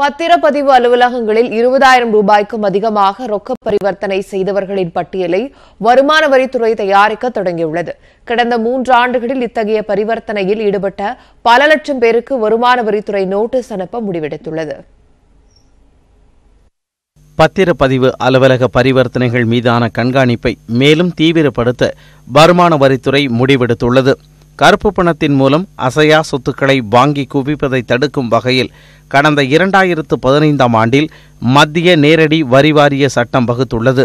பத்திரப்பதிவு அலுவலகங்களில் இருபதாயிரம் ரூபாய்க்கும் அதிகமாக ரொக்க பரிவர்த்தனை செய்தவர்களின் பட்டியலை வருமான வரித்துறை தயாரிக்க தொடங்கியுள்ளது. கடந்த மூன்று ஆண்டுகளில் இத்தகைய பரிவர்த்தனையில் ஈடுபட்ட பல லட்சம் பேருக்கு வருமான வரித்துறை நோட்டீஸ் அனுப்ப முடிவெடுத்துள்ளது. பத்திரப்பதிவு அலுவலக பரிவர்த்தனைகள் மீதான கண்காணிப்பை மேலும் தீவிரப்படுத்த வருமான வரித்துறை முடிவெடுத்துள்ளது. கருப்பு பணத்தின் மூலம் அசையா சொத்துக்களை வாங்கி குவிப்பதை தடுக்கும் வகையில் கடந்த இரண்டாயிரத்து பதினைந்தாம் ஆண்டில் மத்திய நேரடி வரி வாரிய சட்டம் வகுத்துள்ளது.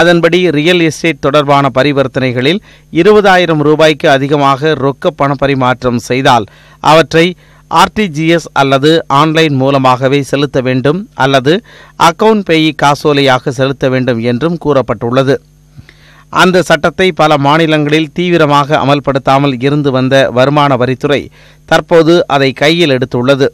அதன்படி ரியல் எஸ்டேட் தொடர்பான பரிவர்த்தனைகளில் இருபதாயிரம் ரூபாய்க்கு அதிகமாக ரொக்க பண பரிமாற்றம் செய்தால் அவற்றை ஆர்டிஜிஎஸ் அல்லது ஆன்லைன் மூலமாகவே செலுத்த வேண்டும் அல்லது அக்கவுண்ட் பேயி காசோலையாக செலுத்த வேண்டும் என்றும் கூறப்பட்டுள்ளது. அந்த சட்டத்தை பல மாநிலங்களில் தீவிரமாக அமல்படுத்தாமல் இருந்து வந்த வருமான வரித்துறை தற்போது அதை கையில் எடுத்துள்ளது.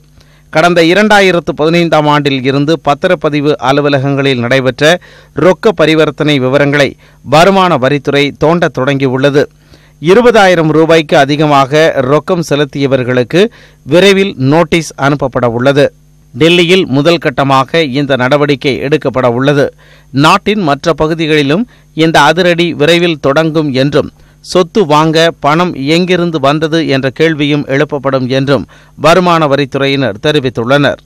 கடந்த இரண்டாயிரத்து பதினைந்தாம் ஆண்டில் இருந்து பத்திரப்பதிவு அலுவலகங்களில் நடைபெற்ற ரொக்க பரிவர்த்தனை விவரங்களை வருமான வரித்துறை தோண்டத் தொடங்கியுள்ளது. இருபதாயிரம் ரூபாய்க்கு அதிகமாக ரொக்கம் செலுத்தியவர்களுக்கு விரைவில் நோட்டீஸ் அனுப்பப்பட உள்ளது டெல்லியில் முதல் கட்டமாக இந்த நடவடிக்கை எடுக்கப்பட உள்ளது. நாட்டின் மற்ற பகுதிகளிலும் இந்த அதிரடி விரைவில் தொடங்கும் என்றும் சொத்து வாங்க பணம் எங்கிருந்து வந்தது என்ற கேள்வியும் எழுப்பப்படும் என்றும் வருமான வரித்துறையினர் தெரிவித்துள்ளனர்.